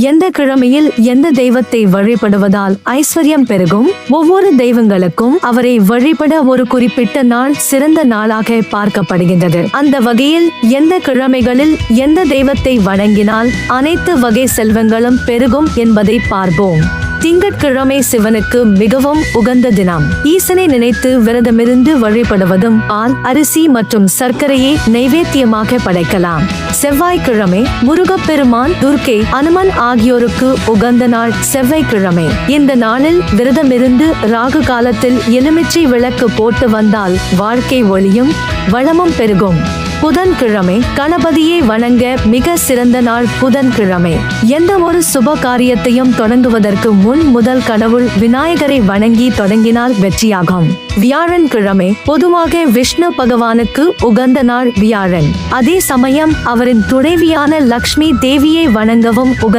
எந்த கிழமையில் எந்த தெய்வத்தை வழிபடுவதால் ஐஸ்வர்யம் பெருகும்? ஒவ்வொரு தெய்வங்களுக்கும் அவரை வழிபட ஒரு குறிப்பிட்ட நாள் சிறந்த நாளாக பார்க்கப்படுகின்றது. அந்த வகையில் எந்த கிழமைகளில் எந்த தெய்வத்தை வணங்கினால் அனைத்து வகை செல்வங்களும் பெருகும் என்பதை பார்ப்போம். திங்கட்கிழமை சிவனுக்கு மிகவும் உகந்த தினம். ஈசனை நினைத்து விரதமிருந்து வழிபடுவதும் பால் அரிசி மற்றும் சர்க்கரையை நைவேத்தியமாக படைக்கலாம். செவ்வாய்க்கிழமை முருகப்பெருமான் துர்க்கை அனுமன் ஆகியோருக்கு உகந்த நாள் செவ்வாய்க்கிழமை. இந்த நாளில் விரதமிருந்து ராகு காலத்தில் எலுமிச்சை விளக்கு போட்டு வந்தால் வாழ்க்கை ஒளியும் வளமும் பெருகும். புதன்கிழமை கணபதியை வணங்க மிக சிறந்த நாள் புதன்கிழமை. எந்த ஒரு சுப காரியத்தையும் தொடங்குவதற்கு முன் முதல் கடவுள் விநாயகரை வணங்கி தொடங்கினால் வெற்றியாகும். வியாழன் கிழமை பொதுவாக விஷ்ணு பகவானுக்கு உகந்த நாள் வியாழன். அதே சமயம் அவரின் துணைவியான லக்ஷ்மி தேவியை வணங்கவும் உகந்த